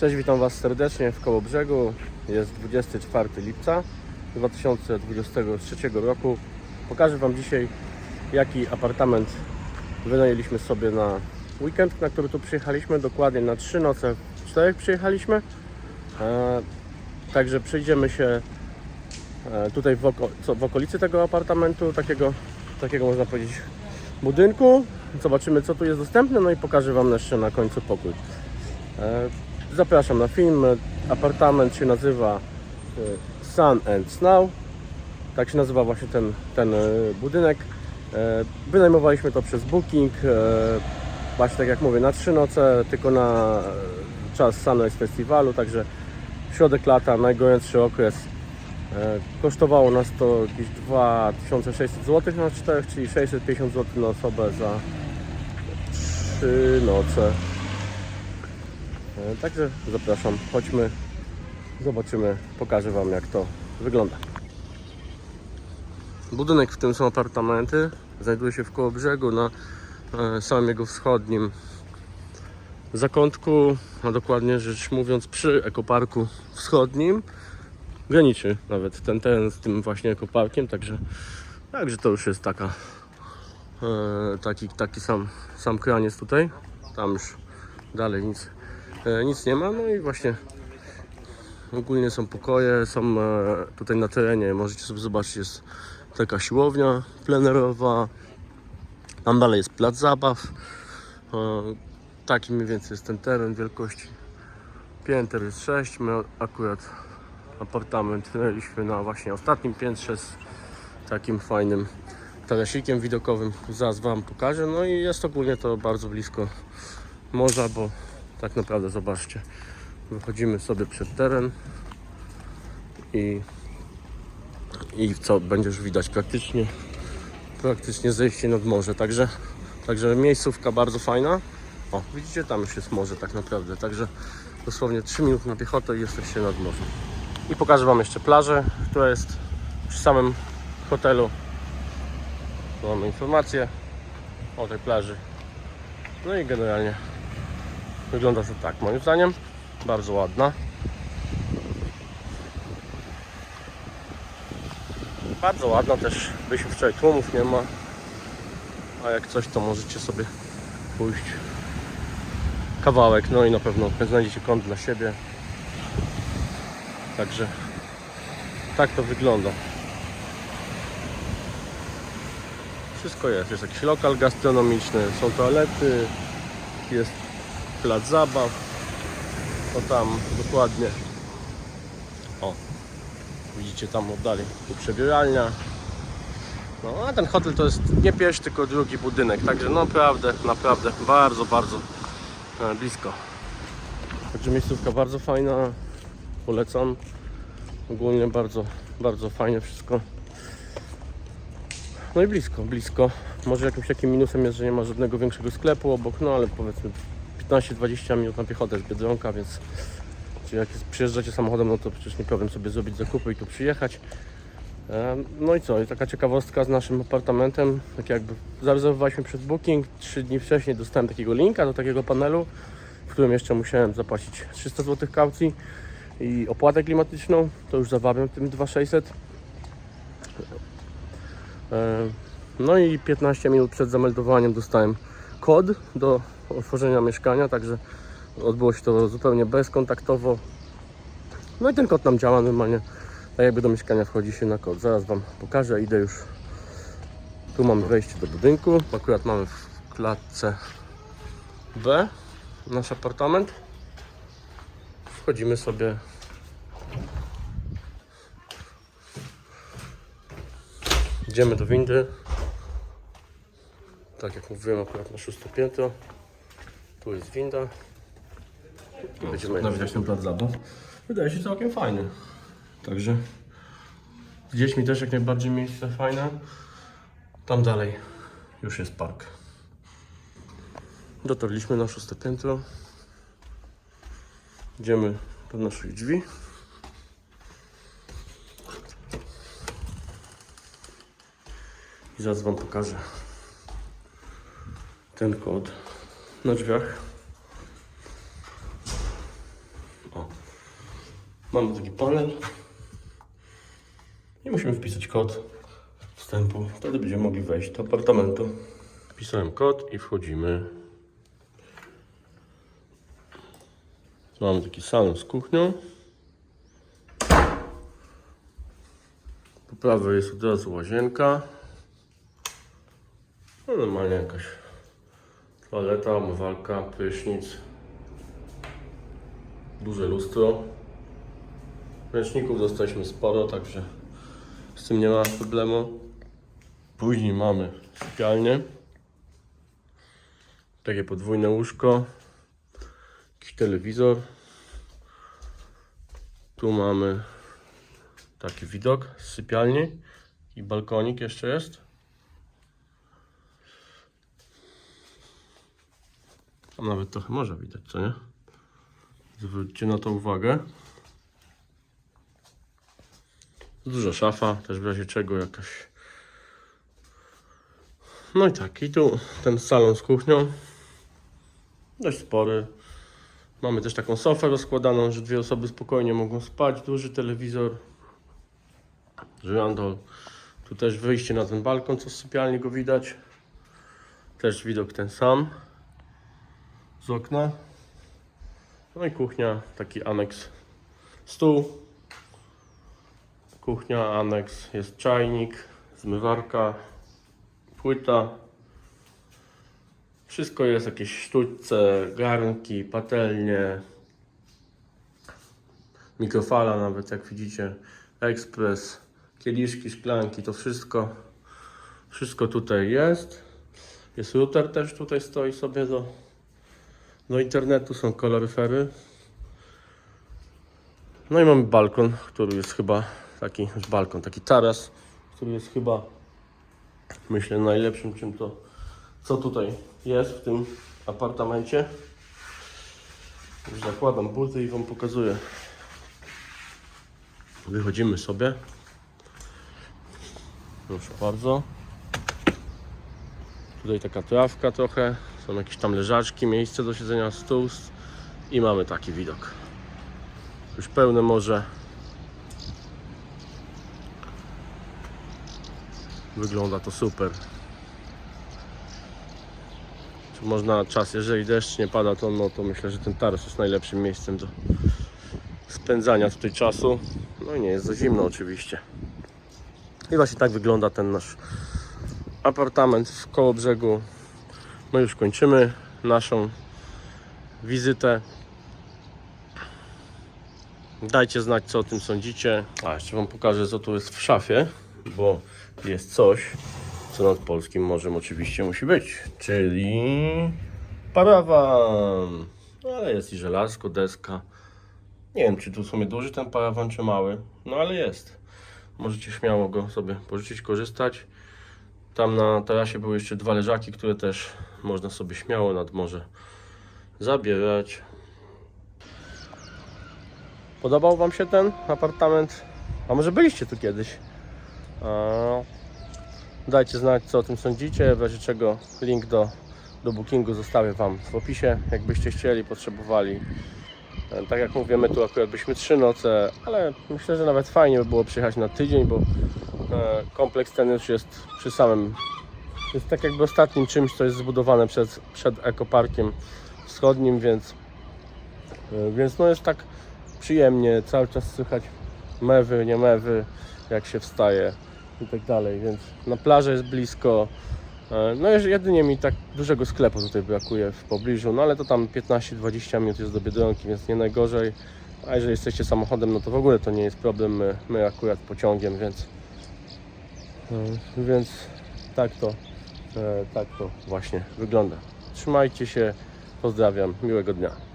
Cześć, witam Was serdecznie w Kołobrzegu. Jest 24 lipca 2023 roku. Pokażę Wam dzisiaj, jaki apartament wynajęliśmy sobie na weekend, na który tu przyjechaliśmy. Dokładnie na 3 noce, w 4 przyjechaliśmy. E, także przejdziemy się e, tutaj w, oko, co, w okolicy tego apartamentu, takiego, takiego można powiedzieć budynku. Zobaczymy, co tu jest dostępne, no i pokażę Wam jeszcze na końcu pokój. Zapraszam na film. Apartament się nazywa e, Sun and Snow. Tak się nazywa właśnie ten, ten e, budynek. E, Wynajmowaliśmy to przez Booking. Właśnie tak jak mówię, na trzy noce, tylko na czas Sunrise Festiwalu, także środek lata, najgorętszy okres. Kosztowało nas to jakieś 2600 zł na 4, czyli 650 zł na osobę za 3 noce. E, Także zapraszam, chodźmy, zobaczymy, pokażę Wam jak to wygląda. Budynek, w którym są apartamenty, znajduje się w koło brzegu na e, samym jego wschodnim zakątku, a dokładnie rzecz mówiąc przy ekoparku wschodnim. Graniczy nawet ten teren z tym właśnie ekoparkiem, także, także to już jest taka e, taki, taki sam, sam kraniec tutaj. Tam już dalej nic nic nie ma, no i właśnie ogólnie są pokoje, są e, tutaj na terenie, możecie sobie zobaczyć, jest taka siłownia plenerowa, tam dalej jest plac zabaw, E, taki mniej więcej jest ten teren wielkości pięter jest 6, my akurat apartament mieliśmy na właśnie ostatnim piętrze z takim fajnym tarasikiem widokowym, zaraz Wam pokażę, no i jest ogólnie to bardzo blisko morza, bo tak naprawdę zobaczcie. Wychodzimy sobie przed teren i i co będzie już widać praktycznie praktycznie zejście nad morze. Także także miejscówka bardzo fajna. O widzicie tam już jest morze tak naprawdę. Także dosłownie 3 minuty na piechotę i jesteście nad morzem. I pokażę wam jeszcze plażę. Która jest przy samym hotelu. Tu mamy informację o tej plaży. No i generalnie Wygląda to tak, moim zdaniem. Bardzo ładna. Bardzo ładna też. Byliśmy wczoraj tłumów nie ma. A jak coś to możecie sobie pójść kawałek. No i na pewno znajdziecie kąt dla siebie. Także tak to wygląda. Wszystko jest. Jest jakiś lokal gastronomiczny, są toalety, jest plac zabaw. To tam dokładnie. O, widzicie tam oddali tu przebieralnia. No a ten hotel to jest nie pierwszy, tylko drugi budynek. Także naprawdę, naprawdę bardzo, bardzo e, blisko. Także miejscówka bardzo fajna. Polecam. Ogólnie bardzo, bardzo fajnie wszystko. No i blisko, blisko. Może jakimś takim minusem jest, że nie ma żadnego większego sklepu obok, no ale powiedzmy 15-20 minut na piechotę z Biedronka, więc jak przyjeżdżacie samochodem, no to przecież nie problem sobie zrobić zakupy i tu przyjechać. No i co, taka ciekawostka z naszym apartamentem, tak jakby zarezerwowaliśmy przed booking, 3 dni wcześniej dostałem takiego linka do takiego panelu, w którym jeszcze musiałem zapłacić 300 zł kaucji i opłatę klimatyczną, to już zawabiam tym 2600. Em, No i 15 minut przed zameldowaniem dostałem kod do otworzenia mieszkania, także odbyło się to zupełnie bezkontaktowo. No i ten kod nam działa normalnie, tak jakby do mieszkania wchodzi się na kod. Zaraz Wam pokażę, idę już. Tu mamy wejście do budynku, akurat mamy w klatce B nasz apartament. Wchodzimy sobie Idziemy do windy. Tak jak mówiłem, akurat na szóste piętro. Tu jest winda. Będziemy na widać ten plac zabaw. Wydaje się całkiem fajny. Także z dziećmi też jak najbardziej miejsce fajne. Tam dalej już jest park. Dotarliśmy na szóste piętro. Idziemy do naszych drzwi. I zaraz Wam pokażę ten kod na drzwiach. mamy taki panel i musimy wpisać kod wstępu. Wtedy będziemy mogli wejść do apartamentu. Wpisałem kod i wchodzimy. Tu mamy taki salon z kuchnią. Po prawej jest od razu łazienka. No normalnie jakaś toaleta, umywalka, prysznic. Duże lustro. Ręczników dostaliśmy sporo, także z tym nie ma problemu. Później mamy sypialnię. Takie podwójne łóżko. Jakiś telewizor. Tu mamy taki widok z sypialni. I balkonik jeszcze jest. Tam nawet trochę może widać, co nie? Zwróćcie na to uwagę. Duża szafa, też w razie czego jakaś. No i tak, i tu ten salon z kuchnią. Dość spory. Mamy też taką sofę rozkładaną, że dwie osoby spokojnie mogą spać. Duży telewizor. Żyrandol. Tu też wyjście na ten balkon, co z sypialni go widać. Też widok ten sam. Z okna. No i kuchnia, taki aneks. Stół. Kuchnia, aneks, jest czajnik, zmywarka, płyta. Wszystko jest, jakieś sztućce, garnki, patelnie, mikrofala nawet, jak widzicie, ekspres, kieliszki, szklanki, to wszystko, wszystko tutaj jest. Jest router też tutaj stoi sobie do, do internetu, są koloryfery. No i mamy balkon, który jest chyba taki balkon, taki taras, który jest chyba myślę najlepszym czym to co tutaj jest w tym apartamencie. Już zakładam buty i wam pokazuję. Wychodzimy sobie. Proszę bardzo. Tutaj taka trawka trochę, są jakieś tam leżaczki, miejsce do siedzenia, stół i mamy taki widok. Już pełne morze. Wygląda to super. Czy można czas, jeżeli deszcz nie pada, to, no, to myślę, że ten taras jest najlepszym miejscem do spędzania tutaj czasu. No i nie jest za zimno oczywiście. I właśnie tak wygląda ten nasz apartament w koło brzegu. My już kończymy naszą wizytę. Dajcie znać, co o tym sądzicie. A jeszcze Wam pokażę, co tu jest w szafie, bo jest coś, co nad polskim morzem oczywiście musi być, czyli parawan. No ale jest i żelazko, deska. Nie wiem, czy tu w sumie duży ten parawan, czy mały, no ale jest. Możecie śmiało go sobie pożyczyć, korzystać. Tam na tarasie były jeszcze dwa leżaki, które też można sobie śmiało nad morze zabierać. Podobał Wam się ten apartament? A może byliście tu kiedyś? Dajcie znać, co o tym sądzicie. W razie czego link do, do bookingu zostawię Wam w opisie. Jakbyście chcieli, potrzebowali. E, Tak jak mówię, my tu akurat byśmy trzy noce, ale myślę, że nawet fajnie by było przyjechać na tydzień, bo kompleks ten już jest przy samym. Jest tak jakby ostatnim czymś, co jest zbudowane przed, przed ekoparkiem wschodnim, więc, e, więc no jest tak przyjemnie, cały czas słychać mewy, nie mewy, jak się wstaje i tak dalej, więc na plaży jest blisko. E, No jedynie mi tak dużego sklepu tutaj brakuje w pobliżu, no ale to tam 15-20 minut jest do Biedronki, więc nie najgorzej. A jeżeli jesteście samochodem, no to w ogóle to nie jest problem, my, my akurat pociągiem, więc e, więc tak to, e, tak to właśnie wygląda. Trzymajcie się, pozdrawiam, miłego dnia.